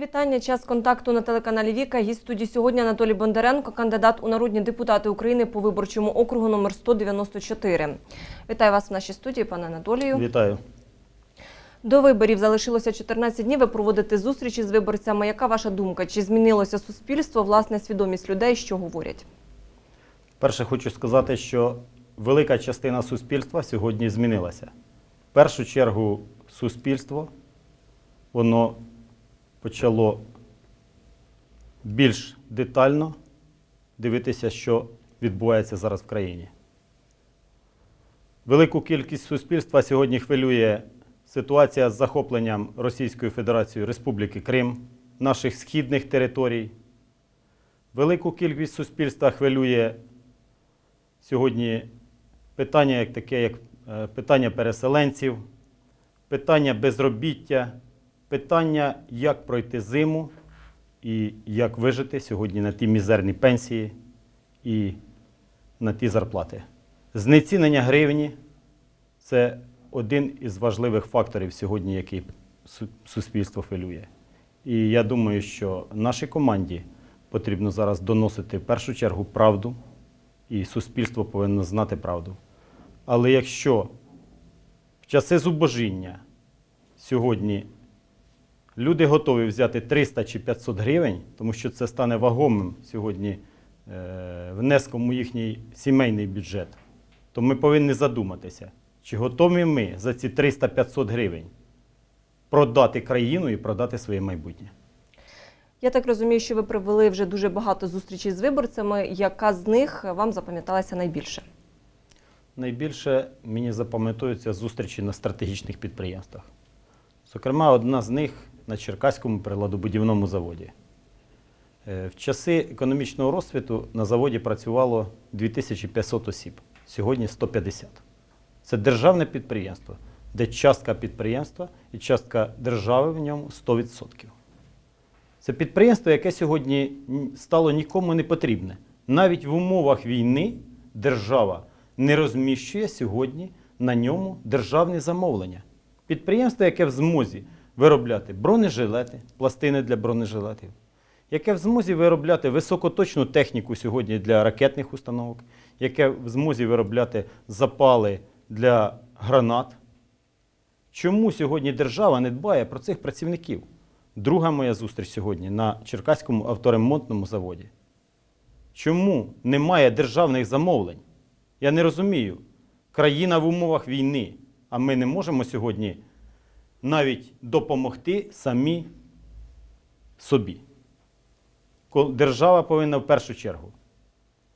Вітання. Час контакту на телеканалі Віка. Гість студії сьогодні Анатолій Бондаренко, кандидат у народні депутати України по виборчому округу номер 194. Вітаю вас в нашій студії, пане Анатолію. Вітаю. До виборів залишилося 14 днів. Ви проводите зустрічі з виборцями. Яка ваша думка? Чи змінилося суспільство, власне, свідомість людей, що говорять? Перше хочу сказати, що велика частина суспільства сьогодні змінилася. В першу чергу суспільство воно почало більш детально дивитися, що відбувається зараз в країні. Велику кількість суспільства сьогодні хвилює ситуація з захопленням Російською Федерацією Республіки Крим, наших східних територій. Велику кількість суспільства хвилює сьогодні питання, як таке, як е, питання переселенців, питання безробіття, питання, як пройти зиму і як вижити сьогодні на ті мізерні пенсії і на ті зарплати. Знецінення гривні це один із важливих факторів сьогодні, який суспільство хвилює. І я думаю, що нашій команді потрібно зараз доносити в першу чергу правду, і суспільство повинно знати правду. Але якщо в часи зубожіння сьогодні люди готові взяти 300 чи 500 гривень, тому що це стане вагомим сьогодні е, внеском у їхній сімейний бюджет, то ми повинні задуматися, чи готові ми за ці 300-500 гривень продати країну і продати своє майбутнє. Я так розумію, що ви провели вже дуже багато зустрічей з виборцями. Яка з них вам запам'яталася найбільше? Найбільше мені запам'ятаються зустрічі на стратегічних підприємствах. Зокрема, одна з них на Черкаському приладобудівному заводі. Е, В часи економічного розцвіту на заводі працювало 2500 осіб, сьогодні 150. Це державне підприємство, де частка підприємства і частка держави в ньому 100%. Це підприємство, яке сьогодні стало нікому не потрібне. Навіть в умовах війни держава не розміщує сьогодні на ньому державні замовлення. Підприємство, яке в змозі виробляти бронежилети, пластини для бронежилетів, яке в змозі виробляти високоточну техніку сьогодні для ракетних установок, яке в змозі виробляти запали для гранат. Чому сьогодні держава не дбає про цих працівників? Друга моя зустріч сьогодні на Черкаському авторемонтному заводі. Чому немає державних замовлень? Я не розумію. Країна в умовах війни, а ми не можемо сьогодні навіть допомогти самі собі. Держава повинна в першу чергу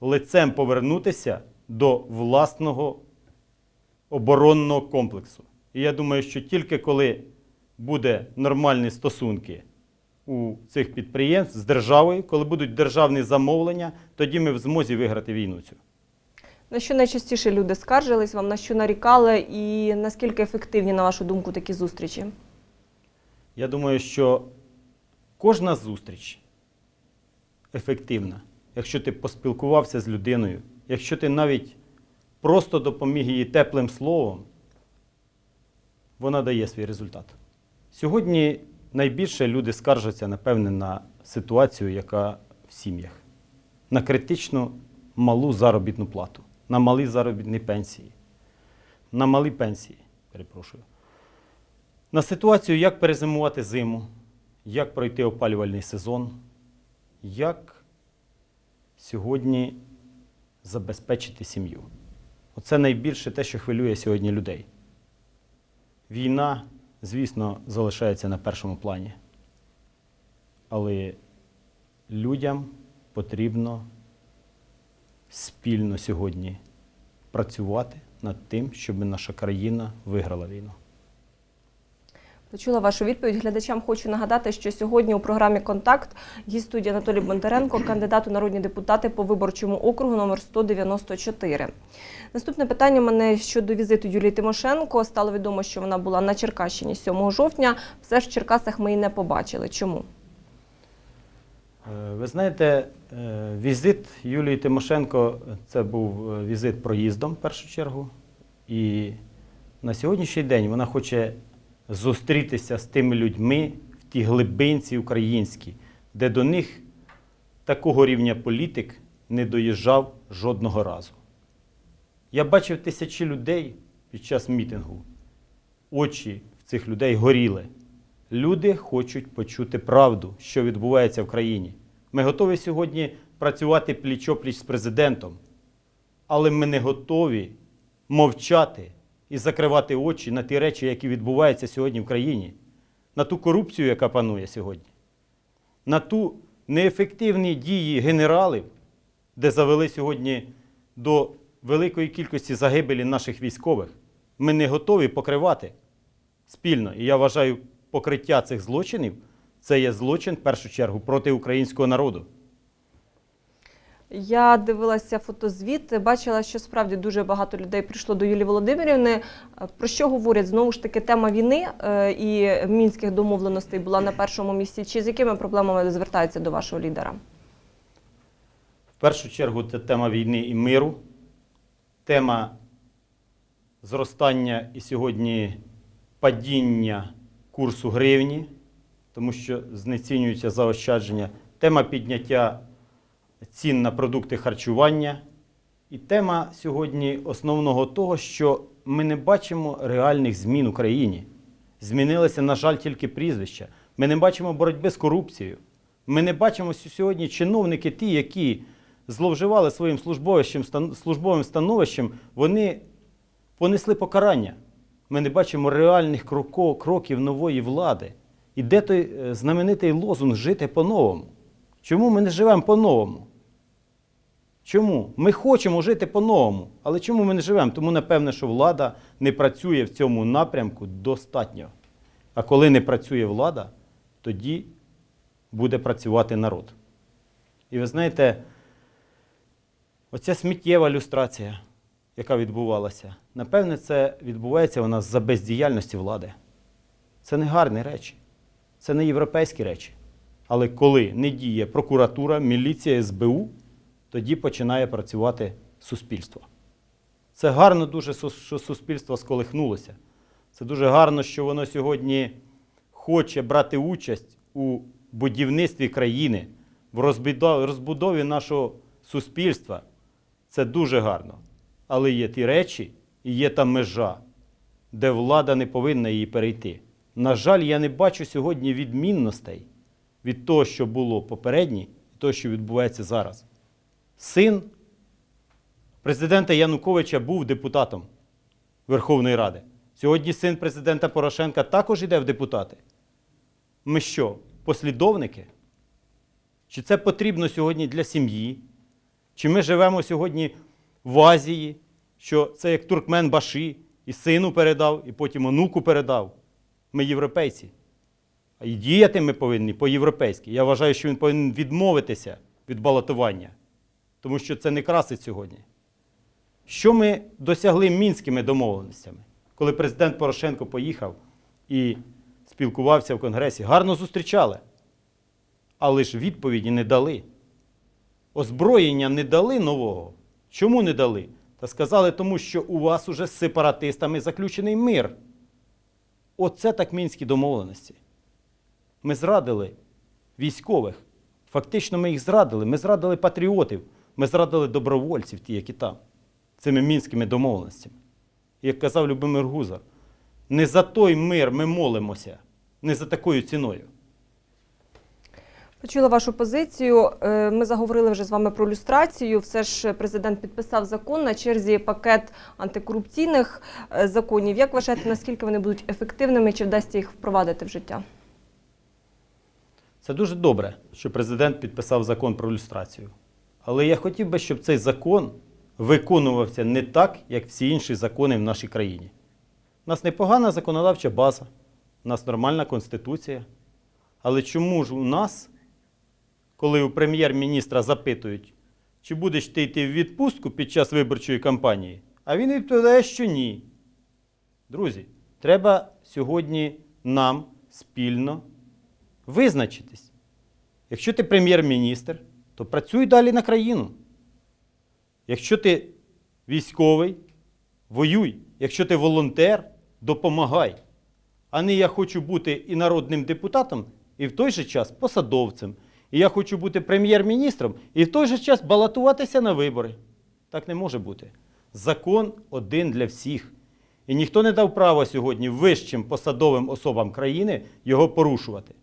лицем повернутися до власного оборонного комплексу. І я думаю, що тільки коли буде нормальні стосунки у цих підприємств з державою, коли будуть державні замовлення, тоді ми в змозі виграти війну цю. На що найчастіше люди скаржились вам, на що нарікали, і наскільки ефективні, на вашу думку, такі зустрічі? Я думаю, що кожна зустріч ефективна, якщо ти поспілкувався з людиною, якщо ти навіть просто допоміг їй теплим словом, вона дає свій результат. Сьогодні найбільше люди скаржаться, напевне, на ситуацію, яка в сім'ях, на критично малу заробітну плату, на малі заробітні пенсії, на малі пенсії, перепрошую на ситуацію, як перезимувати зиму, як пройти опалювальний сезон, як сьогодні забезпечити сім'ю. Оце найбільше те, що хвилює сьогодні людей. Війна, звісно, залишається на першому плані. Але людям потрібно спільно сьогодні працювати над тим, щоб наша країна виграла війну. Почула вашу відповідь. Глядачам хочу нагадати, що сьогодні у програмі Контакт гість студії Анатолій Бондаренко, кандидат у народні депутати по виборчому округу номер 194. Наступне питання мене щодо візиту Юлії Тимошенко. Стало відомо, що вона була на Черкащині 7 жовтня. Все ж в Черкасах ми її не побачили. Чому? Е, Ви знаєте, е, візит Юлії Тимошенко це був е, візит проїздом в першу чергу. І на сьогоднішній день вона хоче зустрітися з тими людьми в ті глибинці українські, де до них такого рівня політик не доїжджав жодного разу. Я бачив тисячі людей під час мітингу. Очі в цих людей горіли. Люди хочуть почути правду, що відбувається в країні. Ми готові сьогодні працювати пліч-опліч з президентом, але ми не готові мовчати і закривати очі на ті речі, які відбуваються сьогодні в країні, на ту корупцію, яка панує сьогодні, на ту неефективні дії генералів, де завели сьогодні до великої кількості загибелі наших військових. Ми не готові покривати спільно. І я вважаю, покриття цих злочинів це є злочин в першу чергу проти українського народу. Я дивилася фотозвіт, бачила, що справді дуже багато людей прийшло до Юлії Володимирівни. Про що говорять? Знову ж таки, тема війни е, і мінських домовленостей була на першому місці. Чи з якими проблемами звертаються до вашого лідера? В першу чергу це тема війни і миру, тема зростання і сьогодні падіння курсу гривні, тому що знецінюються заощадження, тема підняття цін на продукти харчування. І тема сьогодні основного того, що ми не бачимо реальних змін в Україні. Змінилися, на жаль, тільки прізвища. Ми не бачимо боротьби з корупцією. Ми не бачимо сьогодні чиновники, ті, які зловживали своїм службовищем, службовим становищем, вони понесли покарання. Ми не бачимо реальних кроків нової влади. І де той е, знаменитий лозунг жити по-новому? Чому ми не живемо по-новому? Чому? Ми хочемо жити по-новому, але чому ми не живемо? Тому, напевне, що влада не працює в цьому напрямку достатньо. А коли не працює влада, тоді буде працювати народ. І ви знаєте, оця сміттєва люстрація, яка відбувалася, напевне, це відбувається вона за бездіяльності влади. Це не гарні речі, це не європейські речі. Але коли не діє прокуратура, міліція, СБУ, тоді починає працювати суспільство. Це гарно дуже, що суспільство сколихнулося. Це дуже гарно, що воно сьогодні хоче брати участь у будівництві країни, в розбудові нашого суспільства. Це дуже гарно. Але є ті речі і є та межа, де влада не повинна її перейти. На жаль, я не бачу сьогодні відмінностей від того, що було попереднє, і того, що відбувається зараз. Син президента Януковича був депутатом Верховної Ради. Сьогодні син президента Порошенка також йде в депутати. Ми що, послідовники? Чи це потрібно сьогодні для сім'ї? Чи ми живемо сьогодні в Азії, що це як туркмен Баші, і сину передав, і потім онуку передав? Ми європейці. А і діяти ми повинні по-європейськи. Я вважаю, що він повинен відмовитися від балотування, тому що це не красить сьогодні. Що ми досягли мінськими домовленостями, коли президент Порошенко поїхав і спілкувався в Конгресі? Гарно зустрічали, але ж відповіді не дали. Озброєння не дали нового. Чому не дали? Та сказали, тому що у вас уже з сепаратистами заключений мир. Оце так мінські домовленості. Ми зрадили військових. Фактично ми їх зрадили. Ми зрадили патріотів, ми зрадили добровольців, ті, які там, цими мінськими домовленостями. Як казав Любомир Гузар, не за той мир ми молимося, не за такою ціною. Почула вашу позицію. Е, Ми заговорили вже з вами про люстрацію. Все ж президент підписав закон на черзі пакет антикорупційних е, законів. Як вважаєте, наскільки вони будуть ефективними, чи вдасться їх впровадити в життя? Це дуже добре, що президент підписав закон про люстрацію. Але я хотів би, щоб цей закон виконувався не так, як всі інші закони в нашій країні. У нас непогана законодавча база, у нас нормальна конституція. Але чому ж у нас, коли у прем'єр-міністра запитують, чи будеш ти йти в відпустку під час виборчої кампанії, а він відповідає, що ні. Друзі, треба сьогодні нам спільно визначитись. Якщо ти прем'єр-міністр, то працюй далі на країну. Якщо ти військовий, воюй. Якщо ти волонтер, допомагай. А не я хочу бути і народним депутатом, і в той же час посадовцем. І я хочу бути прем'єр-міністром і в той же час балотуватися на вибори. Так не може бути. Закон один для всіх. І ніхто не дав права сьогодні вищим посадовим особам країни його порушувати.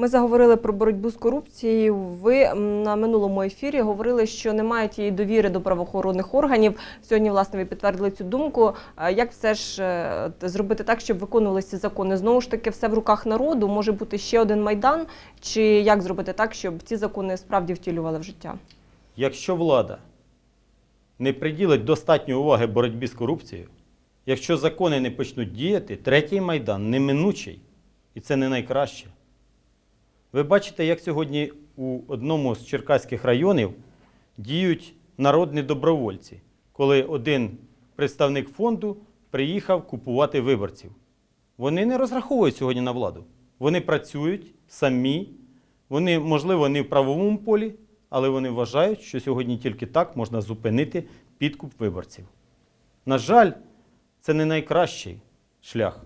Ми заговорили про боротьбу з корупцією. Ви на минулому ефірі говорили, що немає тієї довіри до правоохоронних органів. Сьогодні, власне, ви підтвердили цю думку. Як все ж е, зробити так, щоб виконувалися закони? Знову ж таки, все в руках народу. Може бути ще один майдан, чи як зробити так, щоб ці закони справді втілювали в життя? Якщо влада не приділить достатньо уваги боротьбі з корупцією, якщо закони не почнуть діяти, третій майдан неминучий. І це не найкраще. Ви бачите, як сьогодні у одному з черкаських районів діють народні добровольці, коли один представник фонду приїхав купувати виборців. Вони не розраховують сьогодні на владу. Вони працюють самі, вони, можливо, не в правовому полі, але вони вважають, що сьогодні тільки так можна зупинити підкуп виборців. На жаль, це не найкращий шлях.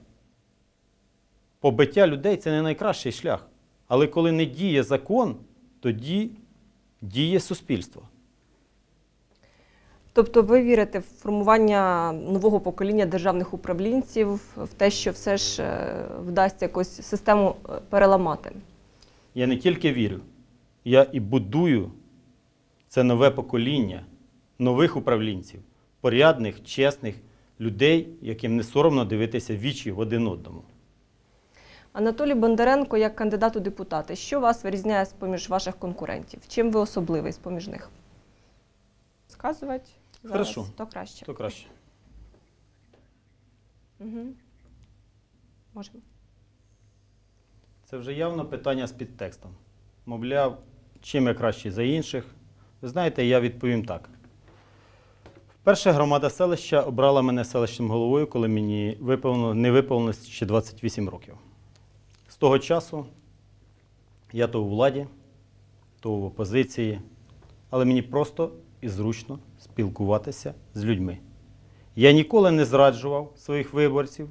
Побиття людей це не найкращий шлях. Але коли не діє закон, тоді діє суспільство. Тобто, ви вірите в формування нового покоління державних управлінців, в те, що все ж е, вдасться якось систему е, переламати? Я не тільки вірю, я і будую це нове покоління нових управлінців, порядних, чесних людей, яким не соромно дивитися вічі в один одному. Анатолій Бондаренко, як кандидат у депутати, що вас вирізняє з поміж ваших конкурентів? Чим ви особливий з поміж них? Сказувати? Зараз, Хорошо. То краще. То краще. Угу. Можемо. Це вже явно питання з підтекстом. Мовляв, чим я кращий за інших. Ви знаєте, я відповім так. Вперше громада селища обрала мене селищним головою, коли мені виповнило, не виповнилось ще 28 років. Того часу я то у владі, то в опозиції, але мені просто і зручно спілкуватися з людьми. Я ніколи не зраджував своїх виборців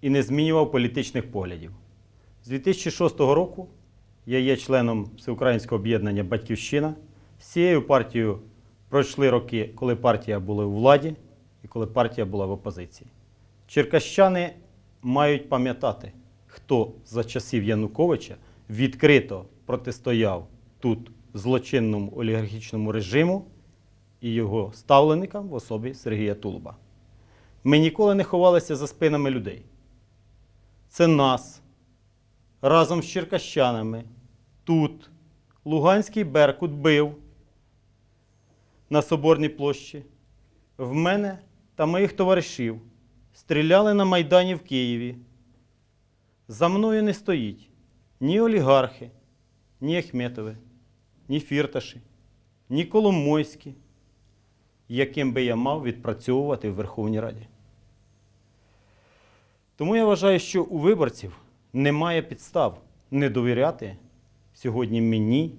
і не змінював політичних поглядів. З 2006 року я є членом Всеукраїнського об'єднання Батьківщина. З цією партією пройшли роки, коли партія була у владі і коли партія була в опозиції. Черкащани мають пам'ятати, хто за часів Януковича відкрито протистояв тут злочинному олігархічному режиму і його ставленикам в особі Сергія Тулуба. Ми ніколи не ховалися за спинами людей. Це нас разом з черкащанами тут Луганський Беркут бив на Соборній площі. В мене та моїх товаришів стріляли на Майдані в Києві. За мною не стоїть ні олігархи, ні Ахметови, ні Фірташі, ні Коломойські, яким би я мав відпрацьовувати в Верховній Раді. Тому я вважаю, що у виборців немає підстав не довіряти сьогодні мені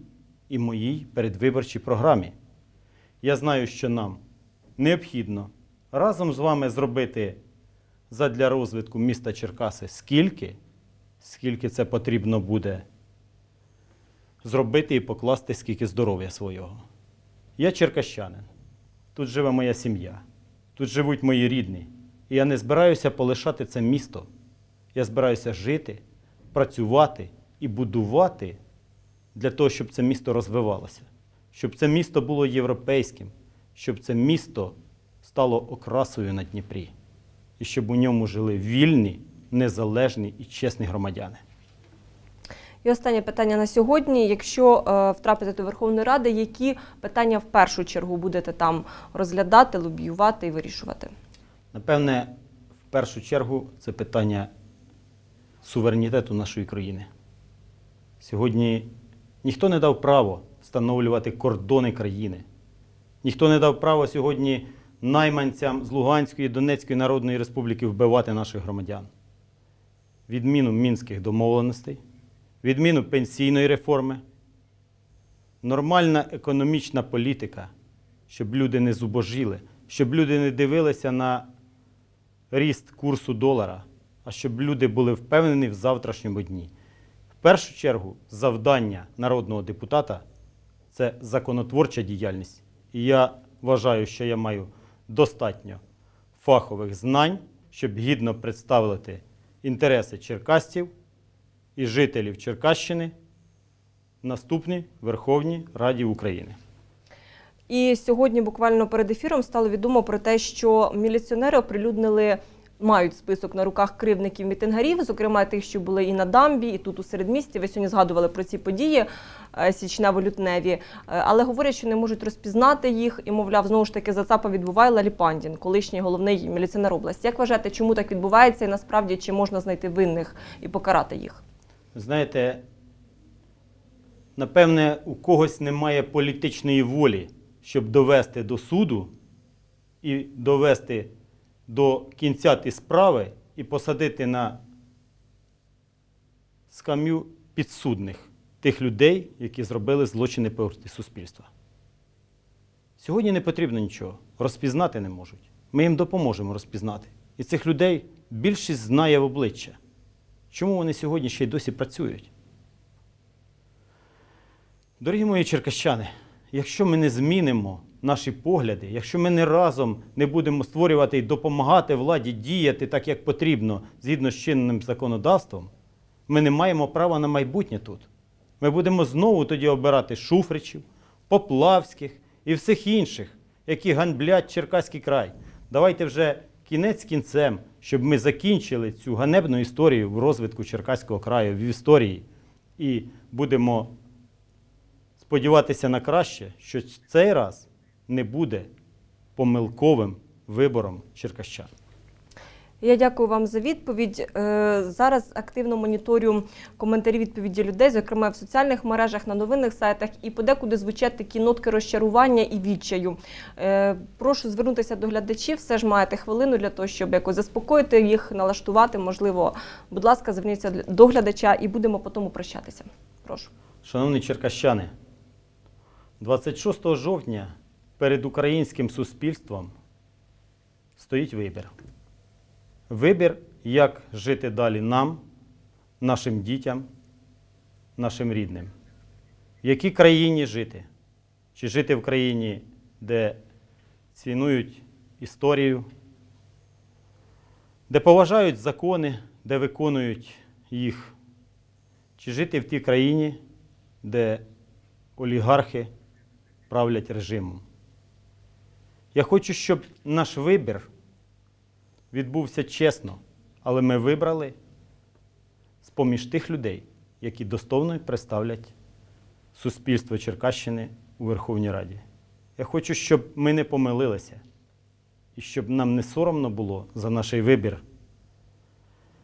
і моїй передвиборчій програмі. Я знаю, що нам необхідно разом з вами зробити задля розвитку міста Черкаси скільки, скільки це потрібно буде зробити і покласти скільки здоров'я свого. Я черкащанин. Тут живе моя сім'я, тут живуть мої рідні. І я не збираюся полишати це місто. Я збираюся жити, працювати і будувати для того, щоб це місто розвивалося, щоб це місто було європейським, щоб це місто стало окрасою на Дніпрі, і щоб у ньому жили вільні, незалежні і чесні громадяни. І останнє питання на сьогодні. Якщо е, втрапите до Верховної Ради, які питання в першу чергу будете там розглядати, лобіювати і вирішувати? Напевне, в першу чергу це питання суверенітету нашої країни. Сьогодні ніхто не дав право встановлювати кордони країни. Ніхто не дав право сьогодні найманцям з Луганської і Донецької Народної Республіки вбивати наших громадян. Відміну мінських домовленостей, відміну пенсійної реформи, нормальна економічна політика, щоб люди не зубожіли, щоб люди не дивилися на ріст курсу долара, а щоб люди були впевнені в завтрашньому дні. В першу чергу завдання народного депутата це законотворча діяльність. І я вважаю, що я маю достатньо фахових знань, щоб гідно представити інтереси черкасців і жителів Черкащини в наступній Верховній Раді України. І сьогодні, буквально перед ефіром, стало відомо про те, що міліціонери оприлюднили. Мають список на руках кривдників мітингарів, зокрема тих, що були і на дамбі, і тут у середмісті. Ви сьогодні згадували про ці події е, січнево-лютневі, Е, але говорять, що не можуть розпізнати їх, і мовляв, знову ж таки за ЦАПа відбуває Лаліпандін, колишній головний міліціонер області. Як вважаєте, чому так відбувається, і насправді чи можна знайти винних і покарати їх? Знаєте, напевне, у когось немає політичної волі, щоб довести до суду і довести до кінця ті справи і посадити на скам'ю підсудних тих людей, які зробили злочини проти суспільства. Сьогодні не потрібно нічого, розпізнати не можуть. Ми їм допоможемо розпізнати. І цих людей більшість знає в обличчя. Чому вони сьогодні ще й досі працюють? Дорогі мої черкащани, якщо ми не змінимо наші погляди, якщо ми не разом не будемо створювати і допомагати владі діяти так, як потрібно, згідно з чинним законодавством, ми не маємо права на майбутнє тут. Ми будемо знову тоді обирати Шуфричів, Поплавських і всіх інших, які ганблять Черкаський край. Давайте вже кінець кінцем, щоб ми закінчили цю ганебну історію в розвитку Черкаського краю, в історії, і будемо сподіватися на краще, що цей раз не буде помилковим вибором черкащан. Я дякую вам за відповідь. Е, Зараз активно моніторю коментарі відповіді людей, зокрема в соціальних мережах, на новинних сайтах, і подекуди звучать такі нотки розчарування і відчаю. Е, Прошу звернутися до глядачів. Все ж маєте хвилину для того, щоб якось заспокоїти їх, налаштувати. Можливо, будь ласка, зверніться до глядача і будемо по тому прощатися. Прошу. Шановні черкащани, 26 жовтня перед українським суспільством стоїть вибір. Вибір, як жити далі нам, нашим дітям, нашим рідним. В якій країні жити? Чи жити в країні, де цінують історію, де поважають закони, де виконують їх, чи жити в тій країні, де олігархи правлять режимом. Я хочу, щоб наш вибір відбувся чесно, але ми вибрали з-поміж тих людей, які достойно представлять суспільство Черкащини у Верховній Раді. Я хочу, щоб ми не помилилися і щоб нам не соромно було за наш вибір,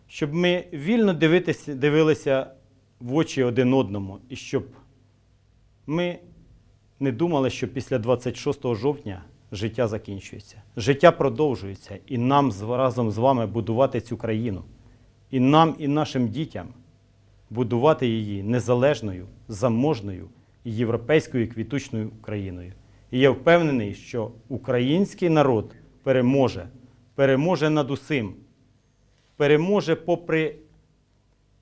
щоб ми вільно дивитися, дивилися в очі один одному і щоб ми не думали, що після 26 жовтня життя закінчується. Життя продовжується, і нам разом з вами будувати цю країну. І нам, і нашим дітям будувати її незалежною, заможною і європейською квітучною країною. І я впевнений, що український народ переможе, переможе над усім, переможе попри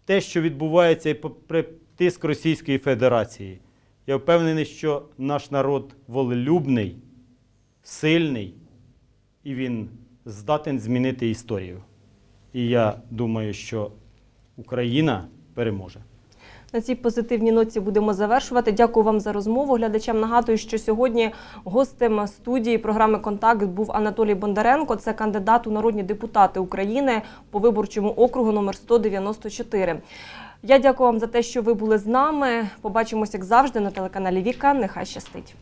те, що відбувається і попри тиск Російської Федерації. Я впевнений, що наш народ волелюбний, сильний, і він здатен змінити історію. І я думаю, що Україна переможе. На цій позитивній ноті будемо завершувати. Дякую вам за розмову. Глядачам нагадую, що сьогодні гостем студії програми Контакт був Анатолій Бондаренко. Це кандидат у народні депутати України по виборчому округу номер 194. Я дякую вам за те, що ви були з нами. Побачимось, як завжди, на телеканалі Віка. Нехай щастить.